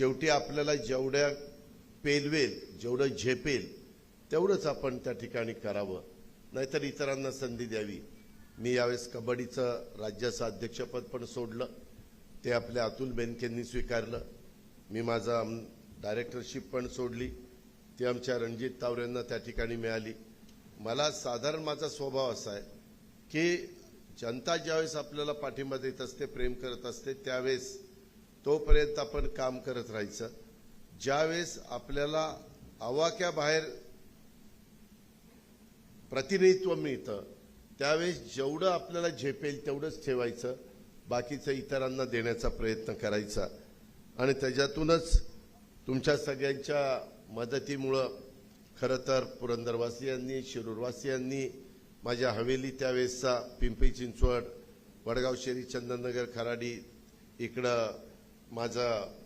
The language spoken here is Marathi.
शेवटी आपल्याला जेवढ्या पेलवेल जेवढं झेपेल तेवढंच आपण त्या ठिकाणी करावं. नाहीतर इतरांना संधी द्यावी. मी यावेळेस कबड्डीचं राज्याचं अध्यक्षपद पण सोडलं. ते आपल्या अतुल बेनकेंनी स्वीकारलं. मी माझा डायरेक्टरशिप पण सोडली. ती आमच्या रणजित तावरेंना त्या ठिकाणी मिळाली. मला साधारण माझा स्वभाव असा आहे की जनता ज्यावेळेस आपल्याला पाठिंबा देत असते प्रेम करत असते त्यावेळेस तोपर्यंत आपण काम करत राहायचं. ज्यावेळेस आपल्याला आवाक्याबाहेर प्रतिनिधित्व मिळतं त्यावेळेस जेवढं आपल्याला झेपेल तेवढंच ठेवायचं. बाकीचं इतरांना देण्याचा प्रयत्न करायचा. आणि त्याच्यातूनच तुमच्या सगळ्यांच्या मदतीमुळं खरं तर पुरंदरवासियांनी शिरूरवासियांनी माझ्या हवेली त्यावेळेसचा पिंपरी चिंचवड वडगाव शेरी चंदननगर खराडी इकडं माझं